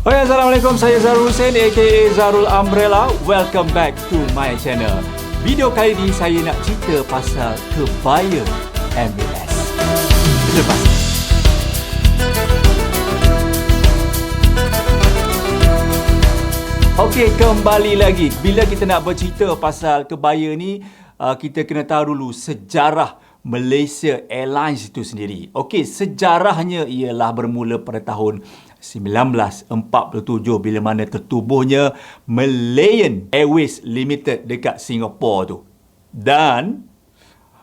Hai Assalamualaikum, saya Zarul Hussein aka Zarul Umbrella. Welcome back to my channel. Video kali ini saya nak cerita pasal kebaya MBS. Lepas. Okey, kembali lagi. Bila kita nak bercerita pasal kebaya ni, uh, kita kena tahu dulu sejarah Malaysia Airlines itu sendiri. Okey, sejarahnya ialah bermula pada tahun 1947 bila mana tertubuhnya Malayan Airways Limited dekat Singapura tu. Dan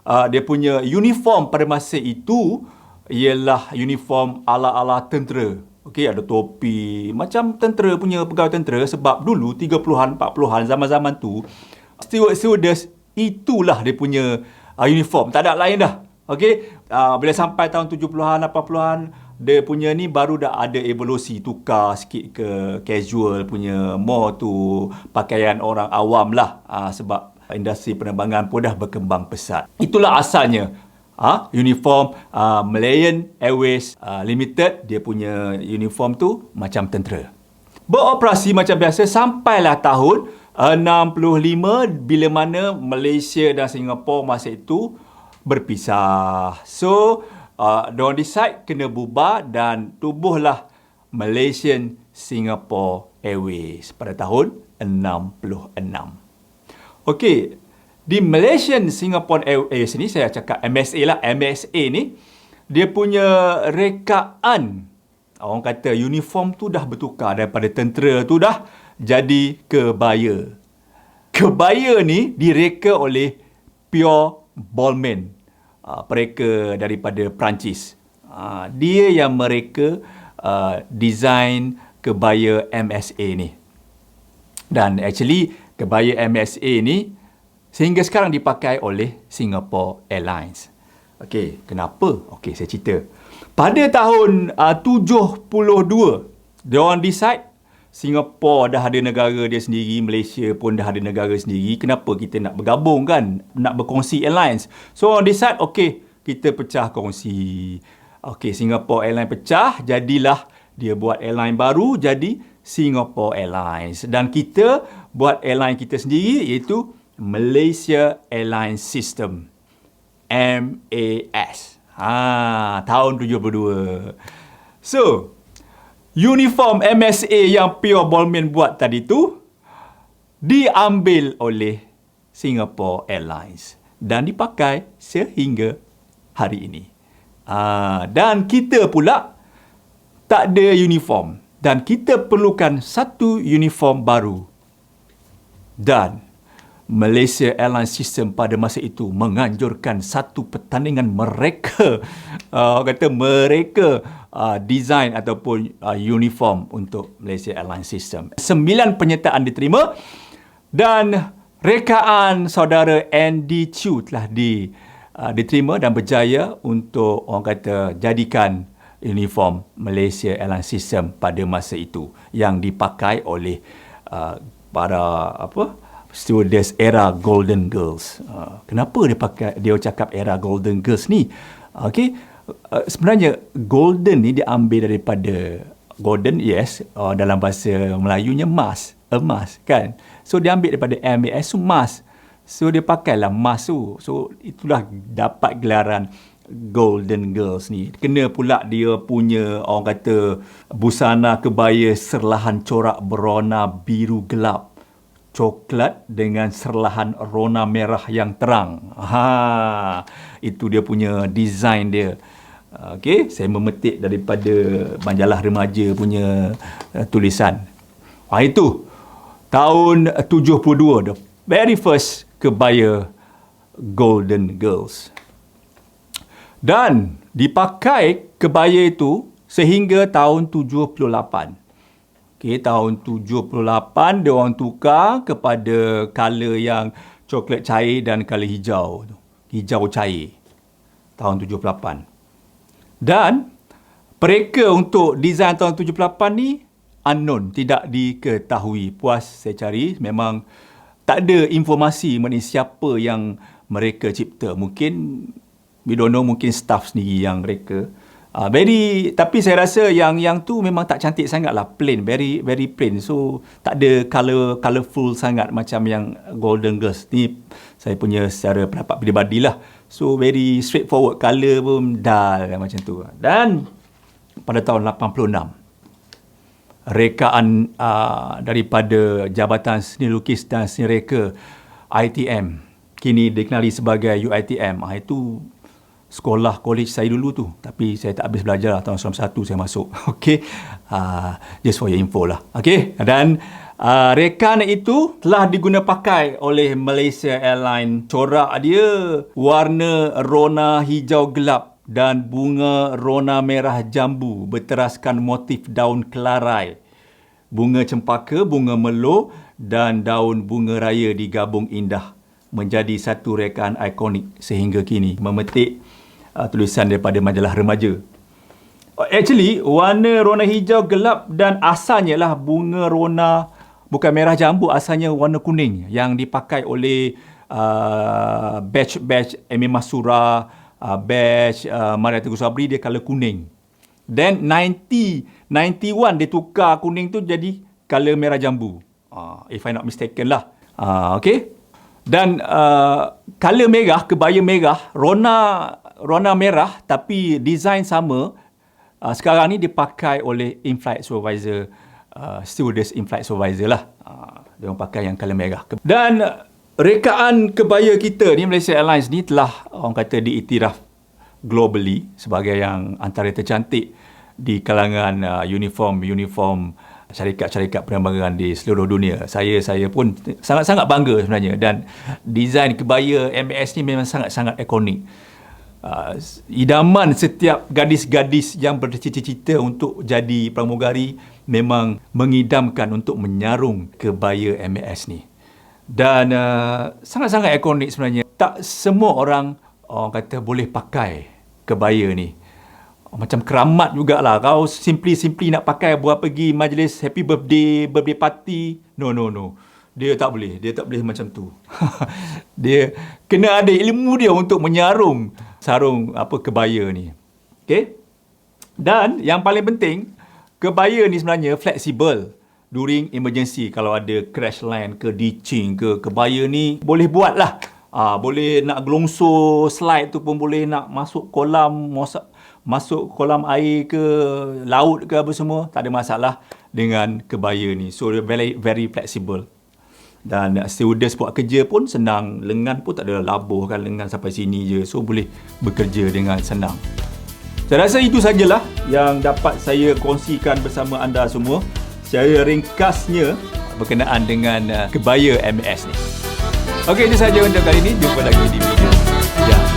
uh, dia punya uniform pada masa itu ialah uniform ala-ala tentera. Okey, ada topi macam tentera punya pegawai tentera sebab dulu 30-an 40-an zaman-zaman tu steward stewardess itulah dia punya uh, uniform. Tak ada lain dah. Okey, uh, bila sampai tahun 70-an 80-an dia punya ni baru dah ada evolusi tukar sikit ke casual punya more tu pakaian orang awam lah uh, sebab industri penerbangan pun dah berkembang pesat. Itulah asalnya ha, uniform uh, Malayan Airways uh, Limited dia punya uniform tu macam tentera. Beroperasi macam biasa sampailah tahun 65 bila mana Malaysia dan Singapura masa itu berpisah. So, uh, diorang decide kena bubar dan tubuhlah Malaysian Singapore Airways pada tahun 66. Okey, di Malaysian Singapore Airways ni saya cakap MSA lah, MSA ni dia punya rekaan orang kata uniform tu dah bertukar daripada tentera tu dah jadi kebaya. Kebaya ni direka oleh Pure Ballman. Uh, mereka daripada Perancis. Uh, dia yang mereka uh, design kebaya MSA ni. Dan actually kebaya MSA ni sehingga sekarang dipakai oleh Singapore Airlines. Okey, kenapa? Okey, saya cerita. Pada tahun uh, 72, dia orang decide Singapura dah ada negara dia sendiri, Malaysia pun dah ada negara sendiri. Kenapa kita nak bergabung kan? Nak berkongsi airlines. So orang decide, okay, kita pecah kongsi. Okay, Singapore Airlines pecah, jadilah dia buat airline baru, jadi Singapore Airlines. Dan kita buat airline kita sendiri, iaitu Malaysia Airlines System. MAS. Ha, tahun 72. So, uniform MSA yang Pure Ballman buat tadi tu diambil oleh Singapore Airlines dan dipakai sehingga hari ini. Uh, dan kita pula tak ada uniform dan kita perlukan satu uniform baru. Dan Malaysia Airlines System pada masa itu menganjurkan satu pertandingan mereka uh, kata mereka uh, design ataupun uh, uniform untuk Malaysia Airlines System. Sembilan penyertaan diterima dan rekaan saudara Andy Chu telah di, uh, diterima dan berjaya untuk orang kata jadikan uniform Malaysia Airlines System pada masa itu yang dipakai oleh uh, para apa stewardess era Golden Girls. Uh, kenapa dia pakai dia cakap era Golden Girls ni? Okey, uh, sebenarnya golden ni diambil daripada golden yes uh, dalam bahasa Melayunya emas emas kan? So dia ambil daripada MAS so emas. So dia pakailah emas tu. So itulah dapat gelaran Golden Girls ni. Kena pula dia punya orang kata busana kebaya serlahan corak berwarna biru gelap. Coklat dengan serlahan rona merah yang terang. Ha, itu dia punya design dia. Okey, saya memetik daripada majalah remaja punya uh, tulisan. Ha, itu tahun 72 the very first kebaya Golden Girls. Dan dipakai kebaya itu sehingga tahun 78. Okey, tahun 78 dia orang tukar kepada color yang coklat cair dan color hijau. Hijau cair. Tahun 78. Dan mereka untuk design tahun 78 ni unknown, tidak diketahui. Puas saya cari, memang tak ada informasi mengenai siapa yang mereka cipta. Mungkin, we don't know, mungkin staff sendiri yang mereka. Uh, very tapi saya rasa yang yang tu memang tak cantik sangat lah plain very very plain. So tak ada color colourful sangat macam yang Golden Girls. Ni saya punya secara pendapat pribadi lah so very straightforward. Color pun dull macam tu. Dan pada tahun 86 rekaan uh, daripada Jabatan Seni Lukis dan Seni Reka ITM kini dikenali sebagai UITM uh, itu sekolah college saya dulu tu. Tapi saya tak habis belajar lah. Tahun 91 saya masuk. Okey uh, just for your info lah. Okey dan uh, rekan itu telah diguna pakai oleh Malaysia Airlines corak dia warna rona hijau gelap dan bunga rona merah jambu berteraskan motif daun kelarai bunga cempaka bunga melo dan daun bunga raya digabung indah menjadi satu rekaan ikonik sehingga kini memetik uh, tulisan daripada majalah remaja. Actually, warna rona hijau gelap dan asalnya lah bunga rona bukan merah jambu, asalnya warna kuning yang dipakai oleh uh, batch-batch Emi Masura, uh, batch uh, Maria Teguh Sabri, dia color kuning. Then 90, 91 dia tukar kuning tu jadi color merah jambu. Uh, if I not mistaken lah. Uh, okay. Dan uh, color merah, kebaya merah, rona rona merah tapi design sama uh, sekarang ni dipakai oleh in-flight supervisor uh, stewardess in-flight supervisor lah. Uh, dia orang pakai yang color merah dan rekaan kebaya kita ni Malaysia Airlines ni telah orang kata diiktiraf globally sebagai yang antara tercantik di kalangan uh, uniform-uniform syarikat-syarikat penerbangan di seluruh dunia. Saya saya pun sangat-sangat bangga sebenarnya. Dan desain kebaya MAS ni memang sangat-sangat ikonik. Uh, idaman setiap gadis-gadis yang bercita-cita untuk jadi pramugari memang mengidamkan untuk menyarung kebaya MAS ni. Dan uh, sangat-sangat ikonik sebenarnya. Tak semua orang orang kata boleh pakai kebaya ni. Macam keramat jugalah. Kau simply-simply nak pakai buat pergi majlis happy birthday, birthday party. No, no, no. Dia tak boleh. Dia tak boleh macam tu. dia kena ada ilmu dia untuk menyarung sarung apa kebaya ni. Okey? Dan yang paling penting, kebaya ni sebenarnya fleksibel during emergency. Kalau ada crash land ke ditching ke kebaya ni boleh buat lah. Ah, boleh nak gelongso slide tu pun boleh nak masuk kolam masak masuk kolam air ke laut ke apa semua tak ada masalah dengan kebaya ni. So very very flexible dan stewardess buat kerja pun senang. Lengan pun tak ada labuh kan lengan sampai sini je. So boleh bekerja dengan senang saya rasa itu sajalah yang dapat saya kongsikan bersama anda semua secara ringkasnya berkenaan dengan uh, kebaya MS ni Okey, itu saja untuk kali ini. Jumpa lagi di video yang